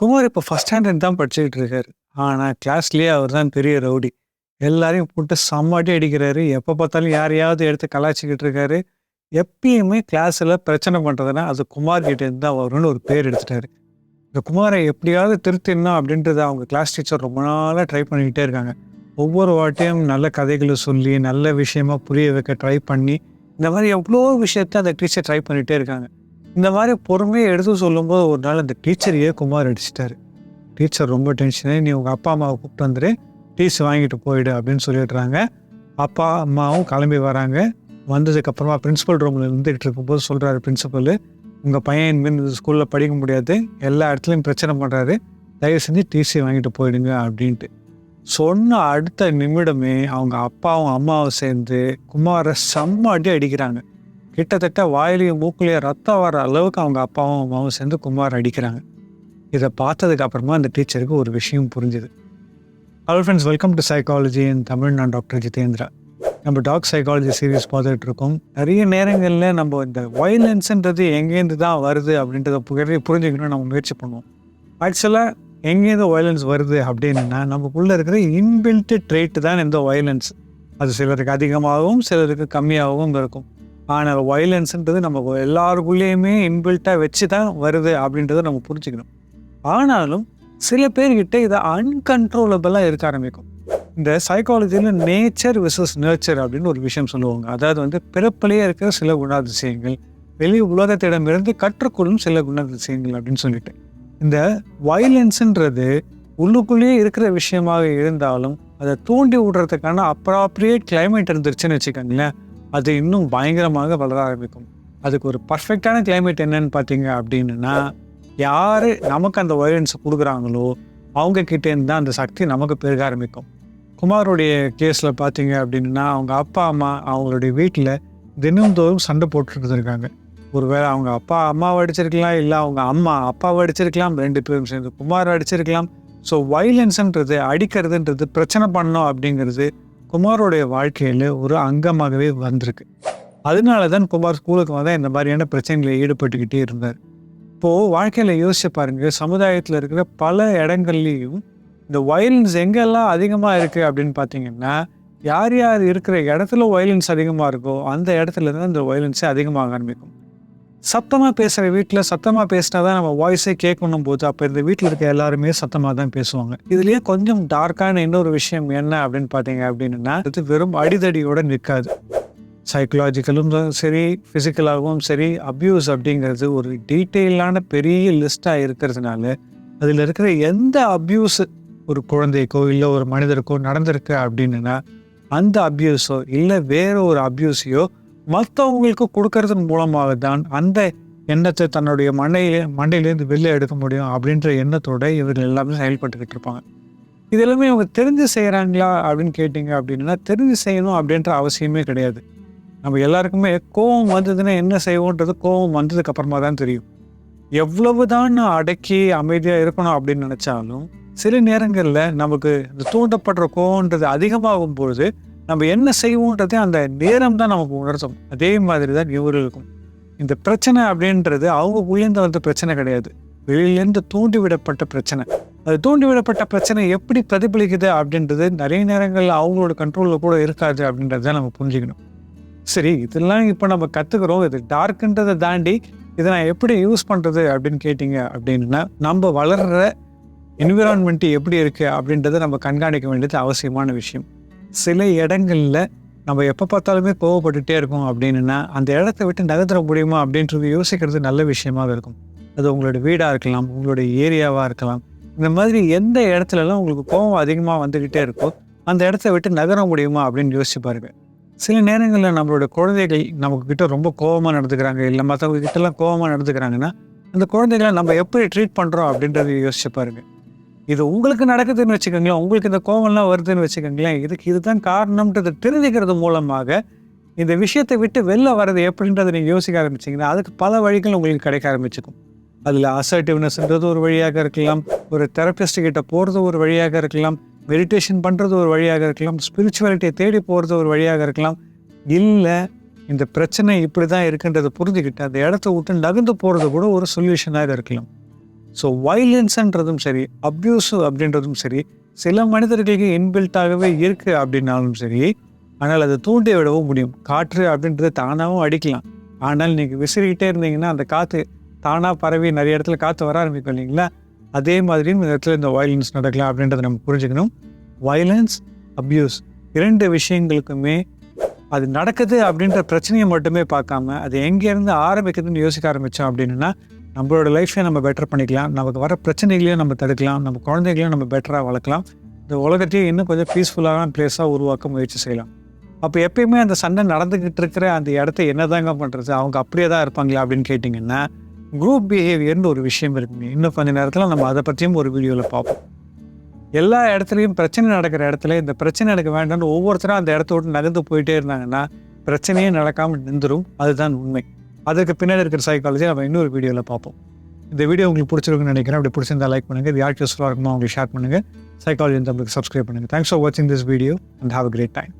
குமார் இப்போ first standard தான் படிச்சுக்கிட்டு இருக்காரு. ஆனால் கிளாஸ்லேயே அவர் தான் பெரிய ரவுடி. எல்லாரையும் போட்டு சம்மாட்டி அடிக்கிறாரு. எப்போ பார்த்தாலும் யாரையாவது எடுத்து கலாய்ச்சிக்கிட்டு இருக்காரு. எப்பயுமே கிளாஸில் பிரச்சனை பண்ணுறதுனா அது குமார் கிட்ட தான் வரும்னு ஒரு பேர் எடுத்துட்டாரு. இந்த குமாரை எப்படியாவது திருத்தினா அப்படின்றத அவங்க கிளாஸ் டீச்சர் ரொம்ப நாளாக ட்ரை பண்ணிக்கிட்டே இருக்காங்க. ஒவ்வொரு வாட்டியும் நல்ல கதைகளை சொல்லி நல்ல விஷயமா புரிய வைக்க ட்ரை பண்ணி இந்த மாதிரி எவ்வளோ விஷயத்த அந்த டீச்சர் ட்ரை பண்ணிகிட்டே இருக்காங்க. இந்த மாதிரி பொறுமையை எடுத்து சொல்லும்போது ஒரு நாள் அந்த டீச்சரையே குமார் அடிச்சிட்டாரு. டீச்சர் ரொம்ப டென்ஷனாக நீ உங்கள் அப்பா அம்மாவை கூப்பிட்டு வந்துரு டீஸ் வாங்கிட்டு போயிடு அப்படின்னு சொல்லிடுறாங்க. அப்பா அம்மாவும் கிளம்பி வராங்க. வந்ததுக்கப்புறமா பிரின்ஸிபல் ரூமில் இருந்துகிட்டு இருக்கும்போது சொல்கிறாரு பிரின்ஸிபல் உங்கள் பையன் இனிமேல் இந்த ஸ்கூலில் படிக்க முடியாது. எல்லா இடத்துலையும் பிரச்சனை பண்ணுறாரு தயவு செஞ்சு டிசி வாங்கிட்டு போயிடுங்க அப்படின்ட்டு. சொன்ன அடுத்த நிமிடமே அவங்க அப்பாவும் அம்மாவும் சேர்ந்து குமாரை செம்ம அடி அடிக்கிறாங்க. கிட்டத்தட்ட வாயிலையும் மூக்குலையும் ரத்தம் வர அளவுக்கு அவங்க அப்பாவும் அம்மாவும் சேர்ந்து குமார் அடிக்கிறாங்க. இதை பார்த்ததுக்கு அப்புறமா அந்த டீச்சருக்கு ஒரு விஷயம் புரிஞ்சுது. Hello friends welcome to psychology in Tamil நான் டாக்டர் ஜிதேந்திரா. நம்ம டாக் சைக்காலஜி சீரியஸ் பார்த்துட்டு இருக்கோம் நிறைய நேரங்களில் நம்ம இந்த வயலன்ஸுன்றது எங்கேருந்து தான் வருது அப்படின்றத புகழே புரிஞ்சுக்கணும்னு நம்ம முயற்சி பண்ணுவோம். ஆக்சுவலாக எங்கேருந்து வயலன்ஸ் வருது அப்படின்னா நமக்குள்ளே இருக்கிற இன்பில்ட் ட்ரேட்டு தான் இந்த வயலன்ஸ் அது சிலருக்கு அதிகமாகவும் சிலருக்கு கம்மியாகவும் இருக்கும். ஆனால் வயலன்ஸுன்றது நம்ம எல்லாருக்குள்ளேயுமே இன்பில்ட்டாக வச்சு தான் வருது அப்படின்றத நம்ம புரிஞ்சுக்கணும். ஆனாலும் சில பேர்கிட்ட இதை அன்கன்ட்ரோலபிளாக இருக்க ஆரம்பிக்கும். இந்த சைக்காலஜியில் நேச்சர் விசஸ் நேச்சர் அப்படின்னு ஒரு விஷயம் சொல்லுவாங்க. அதாவது வந்து பிறப்பிலேயே இருக்கிற சில குணாதிசயங்கள் வெளி உலகத்திடமிருந்து கற்றுக்கொள்ளும் சில குணாதிசயங்கள் அப்படின்னு சொல்லிட்டு. இந்த வயலன்ஸுன்றது உள்ளுக்குள்ளேயே இருக்கிற விஷயமாக இருந்தாலும் அதை தூண்டி விடுறதுக்கான அப்ராப்ரியேட் கிளைமேட் இருந்துருச்சுன்னு வச்சுக்கோங்களேன். அது இன்னும் பயங்கரமாக வளர ஆரம்பிக்கும். அதுக்கு ஒரு பர்ஃபெக்டான கிளைமேட் என்னன்னு பார்த்தீங்க அப்படின்னா யார் நமக்கு அந்த வயலன்ஸை கொடுக்குறாங்களோ அவங்க கிட்டேருந்து தான் அந்த சக்தி நமக்கு பெருக ஆரம்பிக்கும். குமாரோடைய கேஸில் பார்த்தீங்க அப்படின்னா அவங்க அப்பா அம்மா அவங்களுடைய வீட்டில் தினந்தோறும் சண்டை போட்டுட்டு இருக்காங்க. ஒருவேளை அவங்க அப்பா அம்மாவை அடிச்சிருக்கலாம் இல்லை அவங்க அம்மா அப்பாவை அடிச்சிருக்கலாம் ரெண்டு பேரும் சேர்ந்து குமார் அடிச்சிருக்கலாம். ஸோ வைலன்ஸுன்றது அடிக்கிறதுன்றது பிரச்சனை பண்ணோம் அப்படிங்கிறது குமாரோடைய வாழ்க்கையில் ஒரு அங்கமாகவே வந்திருக்கு. அதனால தான் குமார் ஸ்கூலுக்கு வந்தால் இந்த மாதிரியான பிரச்சனைகளில் ஈடுபட்டுக்கிட்டே இருந்தார். இப்போது வாழ்க்கையில் யோசிச்சு பாருங்கள் சமுதாயத்தில் இருக்கிற பல இடங்கள்லேயும் இந்த வயலன்ஸ் எங்கெல்லாம் அதிகமாக இருக்குது அப்படின்னு பார்த்தீங்கன்னா யார் யார் இருக்கிற இடத்துல வயலன்ஸ் அதிகமாக இருக்கோ அந்த இடத்துல தான் இந்த வயலன்ஸே அதிகமாக ஆரம்பிக்கும். சத்தமாக பேசுகிற வீட்டில் சத்தமாக பேசினா தான் நம்ம வாய்ஸே கேட்கணும் போது அப்போ இந்த வீட்டில் இருக்க எல்லாருமே சத்தமாக தான் பேசுவாங்க. இதுலேயே கொஞ்சம் டார்க்கான இன்னொரு விஷயம் என்ன அப்படின்னு பார்த்தீங்க அப்படின்னா இது வெறும் அடிதடியோடு நிற்காது சைக்கலாஜிக்கலும் சரி ஃபிசிக்கலாகவும் சரி அப்யூஸ் அப்படிங்கிறது ஒரு டீட்டெயிலான பெரிய லிஸ்ட்டாக இருக்கிறதுனால அதில் இருக்கிற எந்த அப்யூஸ் ஒரு குழந்தைக்கோ இல்லை ஒரு மனிதருக்கோ நடந்திருக்கு அப்படின்னா அந்த அப்யூஸோ இல்லை வேற ஒரு அப்யூஸையோ மற்றவங்களுக்கு கொடுக்கறதன் மூலமாக தான் அந்த எண்ணத்தை தன்னுடைய மண்டையிலே மண்டையிலேருந்து வெளில எடுக்க முடியும் அப்படின்ற எண்ணத்தோட இவர்கள் எல்லாமே செயல்பட்டுக்கிட்டு இருப்பாங்க. இது எல்லாமே அவங்க தெரிஞ்சு செய்கிறாங்களா அப்படின்னு கேட்டிங்க அப்படின்னா தெரிஞ்சு செய்யணும் அப்படின்ற அவசியமே கிடையாது. நம்ம எல்லாருக்குமே கோவம் வந்ததுன்னா என்ன செய்வோன்றது கோவம் வந்ததுக்கு அப்புறமா தான் தெரியும். எவ்வளவு தான் நான் அடக்கி அமைதியாக இருக்கணும் அப்படின்னு நினச்சாலும் சில நேரங்களில் நமக்கு இந்த தூண்டப்படுற கோவன்றது அதிகமாகும் பொழுது நம்ம என்ன செய்வோன்றதே அந்த நேரம் தான் நமக்கு உணர்த்தும். அதே மாதிரி தான் இவர்களுக்கும். இந்த பிரச்சனை அப்படின்றது அவங்க உயர்ந்து வந்த பிரச்சனை கிடையாது. வெளியிலேருந்து தூண்டிவிடப்பட்ட பிரச்சனை. அது தூண்டிவிடப்பட்ட பிரச்சனை எப்படி பிரதிபலிக்குது அப்படின்றது நிறைய நேரங்களில் அவங்களோட கண்ட்ரோலில் கூட இருக்காது அப்படின்றத நம்ம புரிஞ்சுக்கணும். சரி இதெல்லாம் இப்போ நம்ம கற்றுக்குறோம் இது டார்க்குன்றதை தாண்டி இதை நான் எப்படி யூஸ் பண்ணுறது அப்படின்னு கேட்டிங்க அப்படின்னா நம்ம வளர்கிற என்விரான்மெண்ட்டு எப்படி இருக்குது அப்படின்றத நம்ம கண்காணிக்க வேண்டியது அவசியமான விஷயம். சில இடங்களில் நம்ம எப்போ பார்த்தாலுமே கோவப்பட்டுகிட்டே இருக்கோம் அப்படின்னா அந்த இடத்த விட்டு நகர்த்தர முடியுமா அப்படின்றது யோசிக்கிறது நல்ல விஷயமாக இருக்கும். அது உங்களோட வீடாக இருக்கலாம் உங்களுடைய ஏரியாவாக இருக்கலாம். இந்த மாதிரி எந்த இடத்துலலாம் உங்களுக்கு கோவம் அதிகமாக வந்துக்கிட்டே இருக்கோ அந்த இடத்த விட்டு நகர முடியுமா அப்படின்னு யோசிச்சு பாருங்கள் சில நேரங்களில் நம்மளோட குழந்தைகள் நமக்கு கிட்ட ரொம்ப கோவமாக நடந்துக்கிறாங்க. இல்லை மற்றவங்க கிட்டலாம் கோவமாக நடந்துக்கிறாங்கன்னா அந்த குழந்தைகளை நம்ம எப்படி ட்ரீட் பண்ணுறோம் அப்படின்றத யோசிச்சு பாருங்கள் இது உங்களுக்கு நடக்குதுன்னு வச்சுக்கோங்களேன் உங்களுக்கு இந்த கோவம்லாம் வருதுன்னு வச்சுக்கோங்களேன் இதுக்கு இதுதான் காரணம்ன்றதை தெரிஞ்சுக்கிறது மூலமாக இந்த விஷயத்தை விட்டு வெளில வர்றது எப்படின்றத நீங்கள் யோசிக்க ஆரம்பிச்சிங்கன்னா அதுக்கு பல வழிகள் உங்களுக்கு கிடைக்க ஆரம்பிச்சுக்கும். அதில் அசர்ட்டிவ்னஸ்ன்றது ஒரு வழியாக இருக்கலாம் ஒரு தெரப்பிஸ்ட் கிட்ட போகிறது ஒரு வழியாக இருக்கலாம் மெடிடேஷன் பண்ணுறது ஒரு வழியாக இருக்கலாம் ஸ்பிரிச்சுவாலிட்டியை தேடி போகிறது ஒரு வழியாக இருக்கலாம். இல்லை இந்த பிரச்சனை இப்படி தான் இருக்குன்றதை புரிஞ்சுக்கிட்டு அந்த இடத்த விட்டு நகர்ந்து போகிறது கூட ஒரு சொல்யூஷனாக இருக்கலாம். ஸோ வைலன்ஸ்ன்றதும் சரி அப்யூஸு அப்படின்றதும் சரி சில மனிதர்களுக்கு இன்பில்ட்டாகவே இருக்குது அப்படின்னாலும் சரி ஆனால் அதை தூண்டி விடவும் முடியும். காற்று அப்படின்றத தானாகவும் அடிக்கலாம். ஆனால் நீங்கள் விசிறிக்கிட்டே இருந்தீங்கன்னா அந்த காற்று தானாக பரவி நிறைய இடத்துல காற்று வர ஆரம்பிக்கும் இல்லைங்களா? அதே மாதிரியும் இந்த இடத்துல இந்த வயலன்ஸ் நடக்கலாம் அப்படின்றத நம்ம புரிஞ்சுக்கணும். வயலன்ஸ் அப்யூஸ் இரண்டு விஷயங்களுக்குமே அது நடக்குது அப்படின்ற பிரச்சனையை மட்டுமே பார்க்காம அது எங்கேருந்து ஆரம்பிக்குதுன்னு யோசிக்க ஆரம்பித்தோம் அப்படின்னா நம்மளோட லைஃப்பை நம்ம பெட்டர் பண்ணிக்கலாம். நமக்கு வர பிரச்சனைகளையும் நம்ம தடுக்கலாம். நம்ம குழந்தைகளையும் நம்ம பெட்டராக வளர்க்கலாம். இந்த உலகத்தையே இன்னும் கொஞ்சம் பீஸ்ஃபுல்லான பிளேஸாக உருவாக்க முயற்சி செய்யலாம். அப்போ எப்பயுமே அந்த சண்டை நடந்துக்கிட்டு இருக்கிற அந்த இடத்த என்னதாங்க பண்ணுறது அவங்க அப்படியே தான் இருப்பாங்களா அப்படின்னு கேட்டிங்கன்னா குரூப் பிஹேவியர்னு ஒரு விஷயம் இருக்குங்க இன்னும் கொஞ்ச நேரத்தில் நம்ம அதை பற்றியும் ஒரு வீடியோவில் பார்ப்போம். எல்லா இடத்துலையும் பிரச்சனை நடக்கிற இடத்துல இந்த பிரச்சனை எனக்கு வேண்டாம்னு ஒவ்வொருத்தரும் அந்த இடத்த விட்டு நகர்ந்து போயிட்டே இருந்தாங்கன்னா பிரச்சனையே நடக்காமல் நின்றுரும். அதுதான் உண்மை. அதுக்கு பின்னாடி இருக்கிற சைக்காலஜி நம்ம இன்னொரு வீடியோவில் பார்ப்போம். இந்த வீடியோ உங்களுக்கு பிடிச்சிருக்குன்னு நினைக்கிறேன். அப்படி பிடிச்சிருந்தா லைக் பண்ணுங்கள் இது யாருக்கு யூஸ்ஃபுல்லாக இருக்குமோ அவங்களுக்கு ஷேர் பண்ணுங்கள் சைக்காலஜி தமிழுக்கு சப்ஸ்கிரைப் பண்ணுங்கள் தேங்க்ஸ் ஃபார் வாட்சிங் this video and have a great time